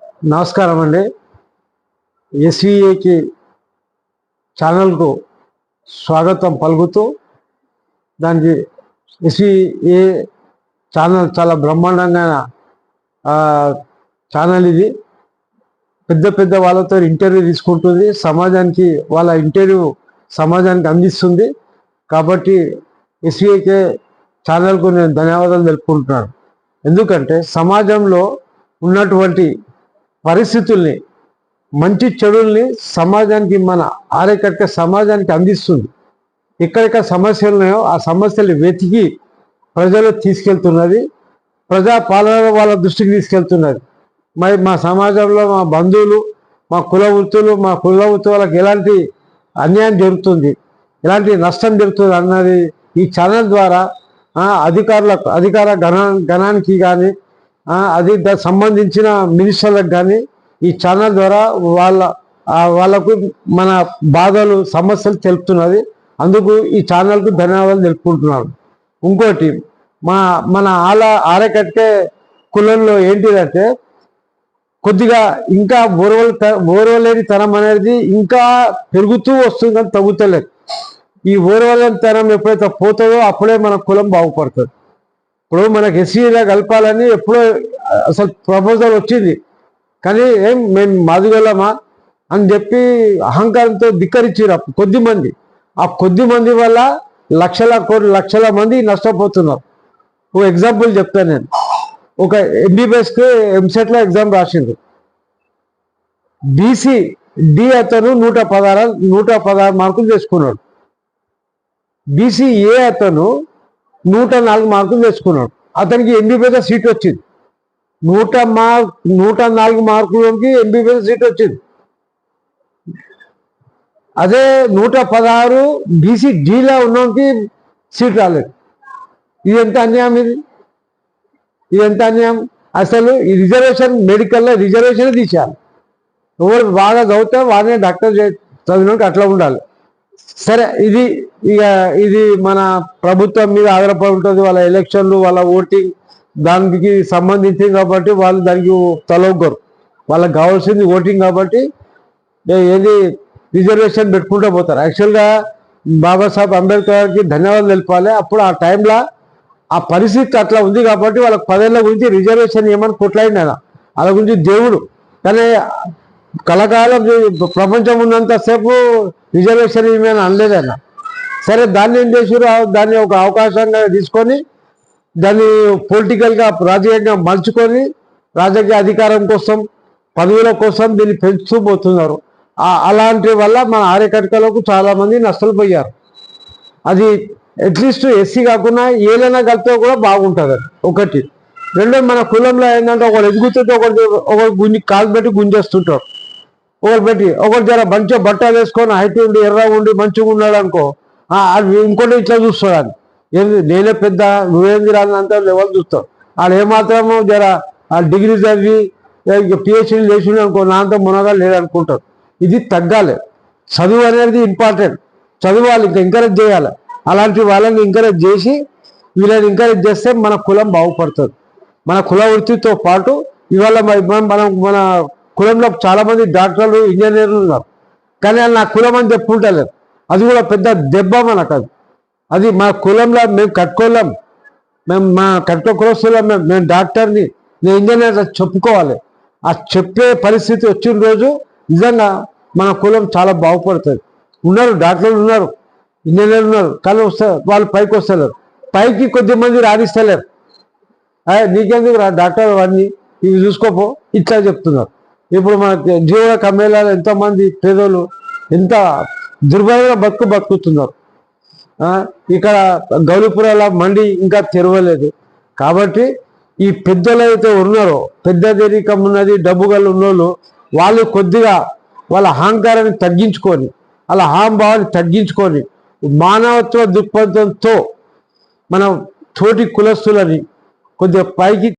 నమస్కారం అండి. ఎస్విఏకి ఛానల్కు స్వాగతం పలుకుతూ దానికి ఎస్విఏ ఛానల్ చాలా బ్రహ్మాండంగా ఛానల్ ఇది. పెద్ద పెద్ద వాళ్ళతో ఇంటర్వ్యూ తీసుకుంటుంది. సమాజానికి వాళ్ళ ఇంటర్వ్యూ సమాజానికి అందిస్తుంది. కాబట్టి ఎస్విఏకే ఛానల్కు నేను ధన్యవాదాలు తెలుపుకుంటున్నాను. ఎందుకంటే సమాజంలో ఉన్నటువంటి పరిస్థితుల్ని మంచి చెడుల్ని సమాజానికి మన ఆరేకట్ట సమాజానికి అందిస్తుంది. ఎక్కడెక్కడ సమస్యలు ఉన్నాయో ఆ సమస్యలు వెతికి ప్రజలు తీసుకెళ్తున్నది. ప్రజా పాలన వాళ్ళ దృష్టికి తీసుకెళ్తున్నది. మరి మా సమాజంలో మా బంధువులు మా కుల వృత్తులు మా కుల వృత్తులకు ఎలాంటి అన్యాయం జరుగుతుంది ఎలాంటి నష్టం జరుగుతుంది అన్నది ఈ ఛానల్ ద్వారా అధికారులకు అధికార గణ గణానికి కానీ అది దానికి సంబంధించిన మినిస్టర్లకు కానీ ఈ ఛానల్ ద్వారా వాళ్ళ వాళ్ళకు మన బాధలు సమస్యలు తెలుపుతున్నది. అందుకు ఈ ఛానల్కు ధన్యవాదాలు తెలుపుకుంటున్నాను. ఇంకోటి మా మన ఆల ఆరకట్టే కులంలో ఏంటిదంటే కొద్దిగా ఇంకా ఓర్వలు బోర్వలేని తరం అనేది ఇంకా పెరుగుతూ వస్తుంది కానీ తగ్గుతలేదు. ఈ ఓర్వలేని తరం ఎప్పుడైతే పోతుందో అప్పుడే మన కులం బాగుపడుతుంది. ఇప్పుడు మనకి ఎస్సీలా కలపాలని ఎప్పుడో అసలు ప్రపోజల్ వచ్చింది. కానీ ఏం మేము మాదిగలమా అని చెప్పి అహంకారంతో ధిక్కరించారు కొద్ది మంది. ఆ కొద్ది మంది వల్ల లక్షల కోట్ల లక్షల మంది నష్టపోతున్నారు. ఒక ఎగ్జాంపుల్ చెప్తాను నేను. ఒక ఎంబీబీఎస్కి ఎంసెట్లో ఎగ్జామ్ రాసిండు బీసీ డి అతను నూట పదహారు నూట పదహారు మార్కులు తెచ్చుకున్నాడు. బీసీ ఏ అతను నూట నాలుగు మార్కులు తెచ్చుకున్నాడు. అతనికి ఎంబీబీఎస్ సీట్ వచ్చింది. నూట మార్క్ నూట నాలుగు మార్కులకి ఎంబీబీఎస్ సీట్ వచ్చింది. అదే నూట పదహారు బీసీ డీలో ఉన్నోనికి సీట్ రాలేదు. ఇది ఎంత అన్యాయం ఇది? ఇది ఎంత అన్యాయం? అసలు ఈ రిజర్వేషన్ మెడికల్లో రిజర్వేషన్ తీసేయాలి. ఎవరు బాగా చదివితే వాళ్ళని డాక్టర్ చదివినోడికి అట్లా ఉండాలి. సరే ఇది ఇక ఇది మన ప్రభుత్వం మీద ఆధారపడి ఉంటుంది. వాళ్ళ ఎలక్షన్లు వాళ్ళ ఓటింగ్ దానికి సంబంధించి కాబట్టి వాళ్ళు దానికి తలొగ్గరు. వాళ్ళకి కావాల్సింది ఓటింగ్ కాబట్టి ఏది? రిజర్వేషన్ పెట్టుకుంటూ పోతారు. యాక్చువల్గా బాబాసాహెబ్ అంబేద్కర్కి ధన్యవాదాలు తెలిపాలి అప్పుడు ఆ టైంలో ఆ పరిస్థితి అట్లా ఉంది కాబట్టి వాళ్ళకి పదేళ్ళ గురించి రిజర్వేషన్ ఏమని కొట్లాడినా వాళ్ళ గురించి దేవుడు. కానీ కలకాలం ప్రపంచం ఉన్నంతసేపు రిజర్వేషన్ ఏమైనా అనలేదు సరే దాన్ని ఏం చేసారు దాన్ని ఒక అవకాశంగా తీసుకొని దాన్ని పొలిటికల్గా రాజకీయంగా మలుచుకొని రాజకీయ అధికారం కోసం పదవుల కోసం దీన్ని పెంచుతూ పోతున్నారు. అలాంటి వల్ల మన ఆర్యకర్తలకు చాలామంది నష్టపోయారు అది అట్లీస్ట్ ఎస్సీ కాకుండా ఏలైనా కలిపితే కూడా బాగుంటుంది ఒకటి. రెండో మన కులంలో ఏంటంటే ఒకరు ఎదుగుతుంటే ఒకటి ఒక గుంజి కాలు పెట్టి గుంజేస్తుంటారు ఒకరు పెట్టి ఒకరు జర మంచిగా బట్టలు వేసుకొని హైట్ ఉండి ఎర్ర ఉండి మంచిగా ఉన్నాడు అనుకో అది ఇంకోటి ఇట్లా చూస్తాడు అని ఏంది? నేనే పెద్ద నువ్వేంది రాని అంతా లెవెల్ చూస్తావు వాళ్ళు ఏమాత్రం జర ఆ డిగ్రీ చదివి పిహెచ్డీ చేసిండు అనుకో నా అంత మునగా లేదనుకుంటారు ఇది తగ్గాలి. చదువు అనేది ఇంపార్టెంట్ చదువాలి ఇంకా ఎంకరేజ్ చేయాలి. అలాంటి వాళ్ళని ఎంకరేజ్ చేసి వీళ్ళని ఎంకరేజ్ చేస్తే మన కులం బాగుపడుతుంది. మన కుల వృత్తితో పాటు ఇవాళ మరి మనం మన కులంలో చాలా మంది డాక్టర్లు ఇంజనీర్లు ఉన్నారు. కానీ వాళ్ళు నా కులం అని చెప్పుకుంటలేరు అది కూడా పెద్ద దెబ్బ మనకు అది. అది మా కులంలో మేము కట్టుకోలేం. మేము మా కట్టుకో మేము మేము డాక్టర్ని నేను ఇంజనీర్ చెప్పుకోవాలి. ఆ చెప్పే పరిస్థితి వచ్చిన రోజు నిజంగా మన కులం చాలా బాగుపడుతుంది. ఉన్నారు డాక్టర్లు ఉన్నారు ఇంజనీర్లు ఉన్నారు కానీ వస్తారు వాళ్ళు పైకి వస్తలేరు. పైకి కొద్ది మంది రాణిస్తలేరు. నీకెందుకు రా డాక్టర్ అవన్నీ ఇవి చూసుకోపో ఇట్లా చెప్తున్నారు. ఇప్పుడు మనకి జీవన కమ్మేళాలు ఎంతోమంది పేదోళ్ళు ఎంత దుర్భరంగా బతుకు బతుకుతున్నారు. ఇక్కడ గౌలిపురాల మండి ఇంకా తెరవలేదు. కాబట్టి ఈ పెద్దలు అయితే ఉన్నారో పెద్ద దేరికం ఉన్నది డబ్బు గల ఉన్నోళ్ళు వాళ్ళు కొద్దిగా వాళ్ళ అహంకారాన్ని తగ్గించుకొని వాళ్ళ అహంభావాన్ని తగ్గించుకొని మానవత్వ దృక్పథంతో మన తోటి కులస్తులని కొద్దిగా పైకి